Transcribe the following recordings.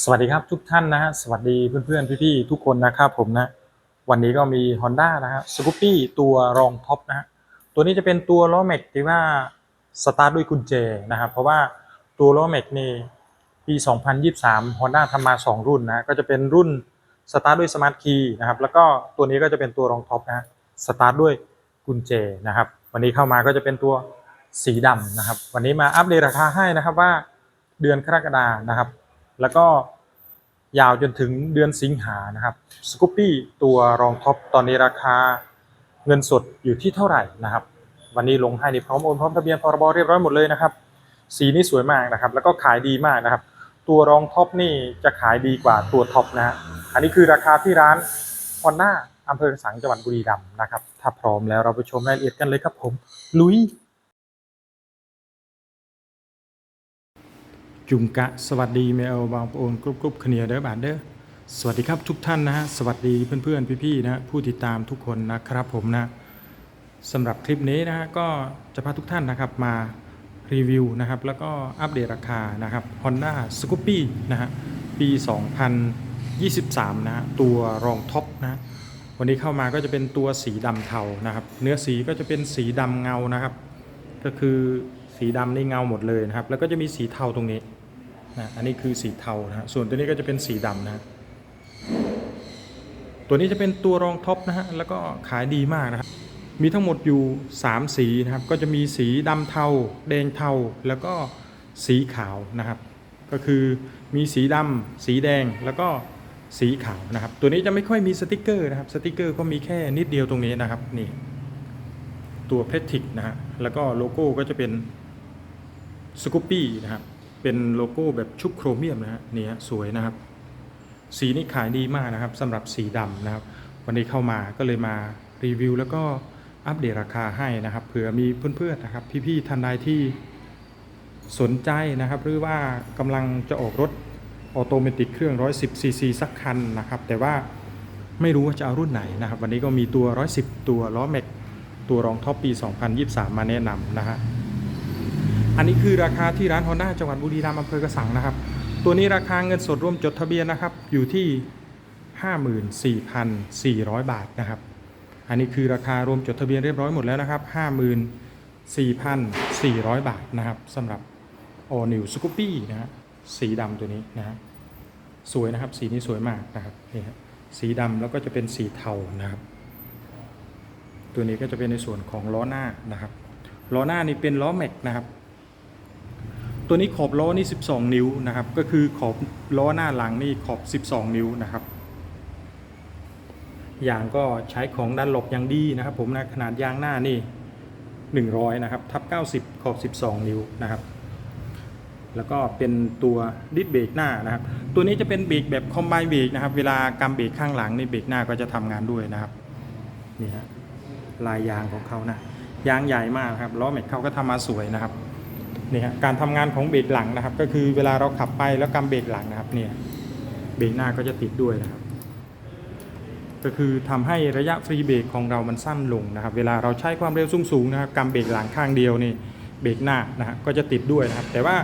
สวัสดีครับทุกท่านนะฮะสวัสดีเพื่อนๆพี่ๆทุกคนนะครับผมนะ วันนี้ก็มี Honda นะฮะสกูปปี้ตัวรองท็อปนะฮะตัวนี้จะเป็นตัวล้อแม็กที่ว่าสตาร์ทด้วยกุญแจนะครับเพราะว่าตัวล้อแม็กนี่ปี 2023 Honda ทำมา 2 รุ่นนะก็จะเป็นรุ่นสตาร์ทด้วยสมาร์ทคีย์นะครับแล้วก็ตัวนี้ก็จะเป็นตัวรองท็อปนะสตาร์ทด้วยกุญแจนะครับวันนี้เข้ามาก็จะเป็นตัวสีดำนะครับ วันนี้มาอัปเดตราคาให้นะครับว่าเดือนกรกฎานะครับ แล้วก็ยาวจนถึงเดือนสิงหานะครับสกูปปี้ตัวรองท็อปตอนนี้ราคาเงินสดอยู่ที่เท่าไหร่นะครับ วันนี้ลงให้ในพร้อมโอนพร้อมทะเบียนพรบเรียบร้อยหมดเลยนะครับ สีนี่สวยมากนะครับ แล้วก็ขายดีมากนะครับ ตัวรองท็อปนี่จะขายดีกว่าตัวท็อปนะฮะอันนี้คือราคาที่ร้านฮอนด้าอำเภอสังจังหวัดบุรีรัมย์นะครับ ถ้าพร้อมแล้วเราไปชมรายละเอียดกันเลยครับผมลุย จุงกะสวัสดีเมลบางปอนกรุบกรุบขเนียเด้อบาทเด้อสวัสดีครับทุกท่านนะฮะสวัสดีเพื่อนๆพี่ๆนะผู้ติดตามทุกคนนะครับผมนะสำหรับคลิปนี้นะฮะก็จะพาทุกท่านนะครับมารีวิวนะครับแล้วก็อัปเดตราคานะครับ Honda s c o o p y นะฮะปี 2023 นะฮะตัวรองท็อปนะฮะวันนี้เข้ามาก็จะเป็นตัวสีดำเทานะครับ เนื้อสีก็จะเป็นสีดำเงานะครับ ก็คือสีดำนี่เงาหมดเลยนะครับ แล้วก็จะมีสีเทาตรงนี้ นะอันนี้คือสีเทานะฮะส่วนตัวนี้ก็จะเป็นสีดำนะตัวนี้จะเป็นตัวรองท็อปนะฮะแล้วก็ขายดีมากนะครับมีทั้งหมดอยู่ 3 สีนะครับก็จะมีสีดำเทาแดงเทาแล้วก็สีขาวนะครับ ก็คือมีสีดำสีแดงแล้วก็สีขาวนะครับ ตัวนี้จะไม่ค่อยมีสติกเกอร์นะครับสติกเกอร์ก็มีแค่นิดเดียวตรงนี้นะครับนี่ตัวเพลทิกนะฮะแล้วก็โลโก้ก็จะเป็นสกูปปี้นะครับ เป็นโลโก้แบบชุบโครเมียมนะฮะนี่ฮะสวยนะครับ สีนี้ขายดีมากนะครับสำหรับสีดำนะครับ วันนี้เข้ามาก็เลยมารีวิว แล้วก็อัปเดตราคาให้นะครับเผื่อมีเพื่อนๆนะครับ พี่ๆท่านใดที่สนใจนะครับ หรือว่ากำลังจะออกรถออโตเมติกเครื่อง 110 ซีซีสักคันนะครับ แต่ว่าไม่รู้ว่าจะเอารุ่นไหนนะครับ วันนี้ก็มีตัว 110 ตัวล้อแม็กตัวรองท็อปปี 2023 มาแนะนำนะฮะ อันนี้คือราคาที่ร้าน Honda จังหวัดบุรีรัมย์อำเภอกระสังนะครับ ตัวนี้ราคาเงินสดรวมจดทะเบียนนะครับ อยู่ที่ 54,400 บาทนะครับ อันนี้คือราคารวมจดทะเบียนเรียบร้อยหมดแล้วนะครับ 54,400 บาทนะครับสำหรับ All New Scoopy นะฮะสีดำตัวนี้นะฮะสวยนะครับ สีนี้สวยมากนะครับนี่ครับสีดำแล้วก็จะเป็นสีเทานะครับ ตัวนี้ก็จะเป็นในส่วนของล้อหน้านะครับล้อหน้านี่เป็นล้อแม็กนะครับ ตัวนี้ขอบล้อนี่ 12 นิ้วนะครับ ก็คือขอบล้อหน้าหลังนี่ขอบ 12 นิ้วนะครับยางก็ใช้ของดันหลบอย่างดีนะครับ ผมนะขนาดยางหน้านี่ 100 นะครับ ทับ 90 ขอบ 12 นิ้วนะครับ แล้วก็เป็นตัวดิสเบรกหน้านะครับ ตัวนี้จะเป็นเบรกแบบคอมไบเบรกนะครับ เวลากำเบรกข้างหลังนี่เบรกหน้าก็จะทำงานด้วยนะครับนี่ฮะลายยางของเขานะยางใหญ่มากครับล้อแม็กเขาก็ทำมาสวยนะครับ นี่ฮะการทำงานของเบรกหลังนะครับ ก็คือเวลาเราขับไปแล้วกำเบรกหลังนะครับเนี่ยเบรกหน้าก็จะติดด้วยนะครับ ก็คือทำให้ระยะฟรีเบรกของเรามันสั้นลงนะครับ เวลาเราใช้ความเร็วสูงๆนะครับกำเบรกหลังข้างเดียวนี่เบรกหน้านะฮะก็จะติดด้วยนะครับ แต่ว่า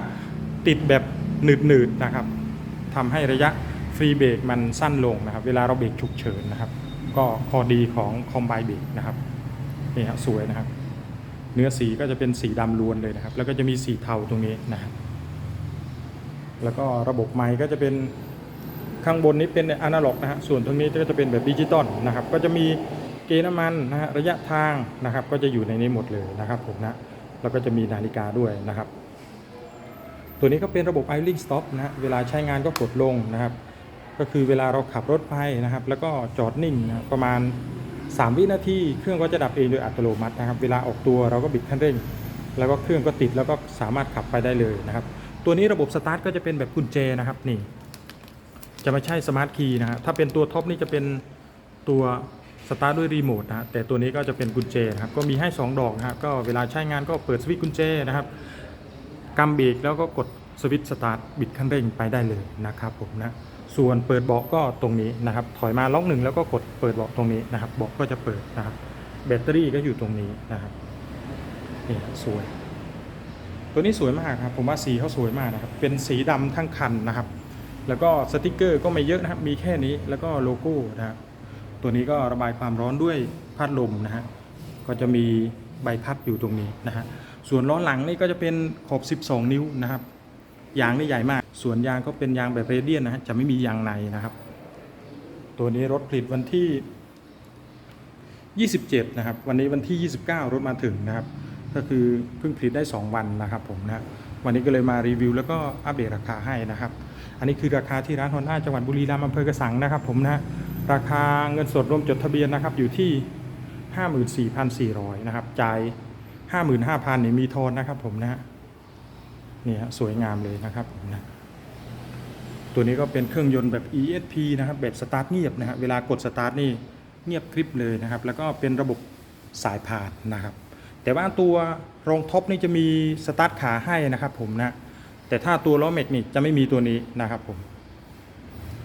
ติดแบบหนืดๆนะครับทำให้ระยะฟรีเบรกมันสั้นลงนะครับ เวลาเราเบรกฉุกเฉินนะครับ ก็ข้อดีของคอมไบเบรกนะครับนี่ฮะสวยนะครับ เนื้อสีก็จะเป็นสีดำล้วนเลยนะครับ แล้วก็จะมีสีเทาตรงนี้นะครับ แล้วก็ระบบไมค์ก็จะเป็นข้างบนนี้เป็นอนาล็อกนะฮะส่วนตรงนี้ก็จะเป็นแบบดิจิตอลนะครับ ก็จะมีเกณฑ์น้ำมันนะฮะระยะทางนะครับ ก็จะอยู่ในนี้หมดเลยนะครับผมนะแล้วก็จะมีนาฬิกาด้วยนะครับ ตัวนี้ก็เป็นระบบ idling stop นะฮะเวลาใช้งานก็กดลงนะครับ ก็คือเวลาเราขับรถไปนะครับ แล้วก็จอดนิ่งนะรประมาณ 3 วินาทีเครื่องก็จะดับเองโดยอัตโนมัตินะครับ เวลาออกตัวเราก็บิดคันเร่ง แล้วก็เครื่องก็ติดแล้วก็สามารถขับไปได้เลยนะครับ ตัวนี้ระบบสตาร์ทก็จะเป็นแบบกุญแจนะครับนี่จะไม่ใช่สมาร์ทคีย์นะฮะถ้าเป็นตัวท็อปนี่จะเป็นตัวสตาร์ทด้วยรีโมทนะแต่ตัวนี้ก็จะเป็นกุญแจนะครับก็มีให้ 2 ดอกนะครับก็เวลาใช้งานก็เปิดสวิตช์กุญแจนะครับกำเบรกแล้วก็กดสวิตช์สตาร์ทบิดคันเร่งไปได้เลยนะครับผมนะ ส่วนเปิดเบาะก็ตรงนี้นะครับ ถอยมาล็อกหนึ่งแล้วก็กดเปิดเบาะตรงนี้นะครับเบาะก็จะเปิดนะครับ แบตเตอรี่ก็อยู่ตรงนี้นะครับนี่สวย ตัวนี้สวยมากครับ ผมว่าสีเขาสวยมากนะครับ เป็นสีดำทั้งคันนะครับ แล้วก็สติกเกอร์ก็ไม่เยอะนะครับ มีแค่นี้แล้วก็โลโก้นะครับ ตัวนี้ก็ระบายความร้อนด้วยพัดลมนะฮะก็จะมีใบพัดอยู่ตรงนี้นะฮะส่วนล้อหลังนี่ก็จะเป็นขอบ 12 นิ้วนะครับ ยางนี่ใหญ่มาก ส่วนยางก็เป็นยางแบบเรเดียนนะฮะจะไม่มียางในนะครับ ตัวนี้รถผลิตวันที่ 27 นะครับ วันนี้วันที่ 29 รถมาถึงนะครับ ก็คือเพิ่งผลิตได้ 2 วันนะครับผมนะวันนี้ก็เลยมารีวิว แล้วก็อัปเดตราคาให้นะครับ อันนี้คือราคาที่ร้านฮอนด้าจังหวัดบุรีรัมย์อำเภอกระสังนะครับ ผมนะราคาเงินสดรวมจดทะเบียนนะครับอยู่ที่ 54,400 นะครับจ่าย 55,000นี่มีโทนนะครับผมนะ นี่ฮะสวยงามเลยนะครับผมนะตัวนี้ก็เป็นเครื่องยนต์แบบ ESP นะครับแบบสตาร์ทเงียบนะฮะเวลากดสตาร์ทนี่เงียบกริบเลยนะครับ แล้วก็เป็นระบบสายพานนะครับ แต่ว่าตัวรองท็อปนี่จะมีสตาร์ทขาให้นะครับผมนะแต่ถ้าตัวล้อแม็กนี่จะไม่มีตัวนี้นะครับผม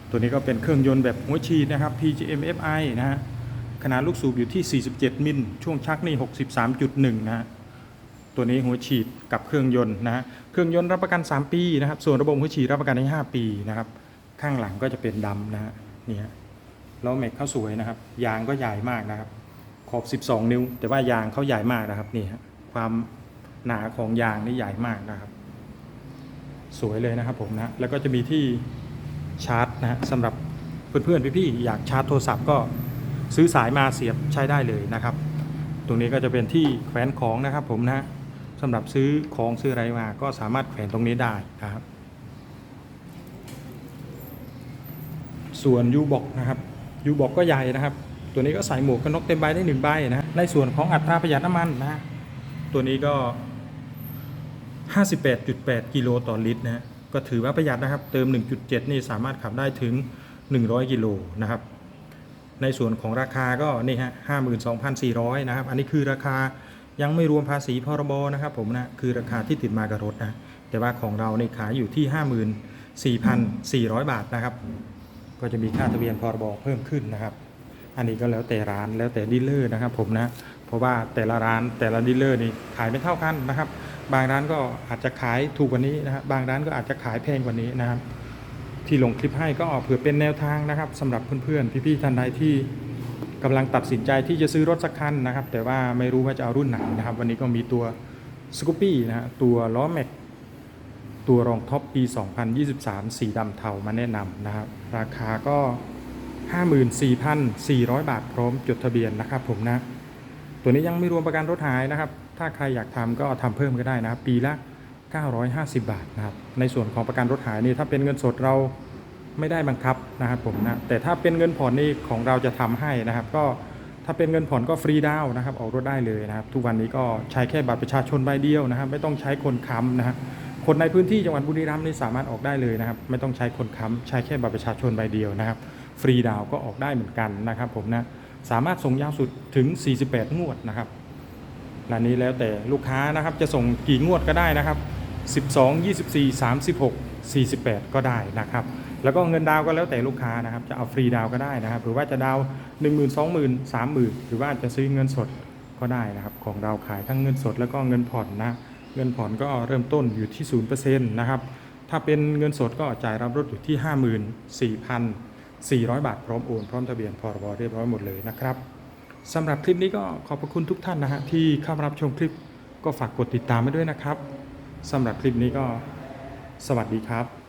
ตัวนี้ก็เป็นเครื่องยนต์แบบหัวฉีดนะครับ PGM FI นะฮะขนาดลูกสูบอยู่ที่ 47 มิล ช่วงชักนี่ 63.1 นะฮะ ตัวนี้หัวฉีดกับเครื่องยนต์นะฮะเครื่องยนต์รับประกัน 3 ปีนะครับ ส่วนระบบหัวฉีดรับประกันได้5ปีนะครับ ข้างหลังก็จะเป็นดำนะฮะนี่ฮะแล้อแม็กเขาสวยนะครับ ยางก็ใหญ่มากนะครับ ขอบ 12 นิ้ว แต่ว่ายางเขาใหญ่มากนะครับนี่ฮะความหนาของยางนี่ใหญ่มากนะครับ สวยเลยนะครับผมนะแล้วก็จะมีที่ชาร์จนะฮะสำหรับเพื่อนๆพี่ๆอยากชาร์จโทรศัพท์ก็ซื้อสายมาเสียบใช้ได้เลยนะครับ ตรงนี้ก็จะเป็นที่แขวนของนะครับผมนะ สำหรับซื้อของซื้ออะไรมาก็สามารถแขวนตรงนี้ได้นะครับ ส่วนยูบอกนะครับยูบอกก็ใหญ่นะครับ ตัวนี้ก็ใส่หมวกกันน็อกเต็มใบได้หนึ่งใบนะฮะในส่วนของอัตราประหยัดน้ำมันนะตัวนี้ก็ 58.8 กิโลต่อลิตรนะฮะก็ถือว่าประหยัดนะครับ เติม 1.7 นี่สามารถขับได้ถึง 100 กิโลนะครับ ในส่วนของราคาก็นี่ฮะ 52,400 นะครับ อันนี้คือราคา ยังไม่รวมภาษีพรบนะครับผมนะคือราคาที่ติดมากับรถนะแต่ว่าของเราในขายอยู่ที่ 54,400 บาทนะครับ ก็จะมีค่าทะเบียนพรบเพิ่มขึ้นนะครับ อันนี้ก็แล้วแต่ร้านแล้วแต่ดีลเลอร์นะครับผมนะเพราะว่าแต่ละร้านแต่ละดีลเลอร์นี่ขายไม่เท่ากันนะครับ บางร้านก็อาจจะขายถูกกว่านี้นะครับบางร้านก็อาจจะขายแพงกว่านี้นะครับ ที่ลงคลิปให้ก็เผื่อเป็นแนวทางนะครับสำหรับเพื่อนๆพี่ๆท่านใดที่ กำลังตัดสินใจที่จะซื้อรถสักคันนะครับ แต่ว่าไม่รู้ว่าจะเอารุ่นไหนนะครับ วันนี้ก็มีตัวสกูปี้นะฮะตัวล้อแม็กตัวรองท็อปปี 2023 สีดำเทามาแนะนำนะครับ ราคาก็ 54,400 บาทพร้อมจดทะเบียนนะครับผมนะ ตัวนี้ยังไม่รวมประกันรถหายนะครับ ถ้าใครอยากทำก็ทำเพิ่มก็ได้นะครับ ปีละ 950 บาทนะครับ ในส่วนของประกันรถหายนี่ถ้าเป็นเงินสดเรา ไม่ได้บังคับนะครับผมนะแต่ถ้าเป็นเงินผ่อนนี่ของเราจะทำให้นะครับ ก็ถ้าเป็นเงินผ่อนก็ฟรีดาวนะครับออกรถได้เลยนะครับ ทุกวันนี้ก็ใช้แค่บัตรประชาชนใบเดียวนะครับ ไม่ต้องใช้คนค้ำนะฮะคนในพื้นที่จังหวัดบุรีรัมย์นี่สามารถออกได้เลยนะครับ ไม่ต้องใช้คนค้ำใช้แค่บัตรประชาชนใบเดียวนะครับ ฟรีดาวก็ออกได้เหมือนกันนะครับ ผมนะสามารถส่งยาวสุดถึง 48 งวดนะครับร้านนี้แล้วแต่ลูกค้านะครับจะส่งกี่งวดก็ได้นะครับ 12 24 36 48 ก็ได้นะครับ แล้วก็เงินดาวก็แล้วแต่ลูกค้านะครับ จะเอาฟรีดาวก็ได้นะครับ หรือว่าจะดาว1 0 0 0 0 20,000 30,000 หรือว่าจะซื้อเงินสดก็ได้นะครับ ของเราขายทั้งเงินสดแล้วก็เงินผ่อนนะ เงินผ่อนก็เริ่มต้นอยู่ที่0%นะครับ ถ้าเป็นเงินสดก็จ่ายรับรถอยู่ที่ 54,400 บาทพร้อมโอนพร้อมทะเบียนพรบเรียบร้อยหมดเลยนะครับสำหรับคลิปนี้ก็ขอบพระคุณทุกท่านนะฮะที่เข้ามารับชมคลิปก็ฝากกดติดตามไว้ด้วยนะครับสำหรับคลิปนี้ก็สวัสดีครับ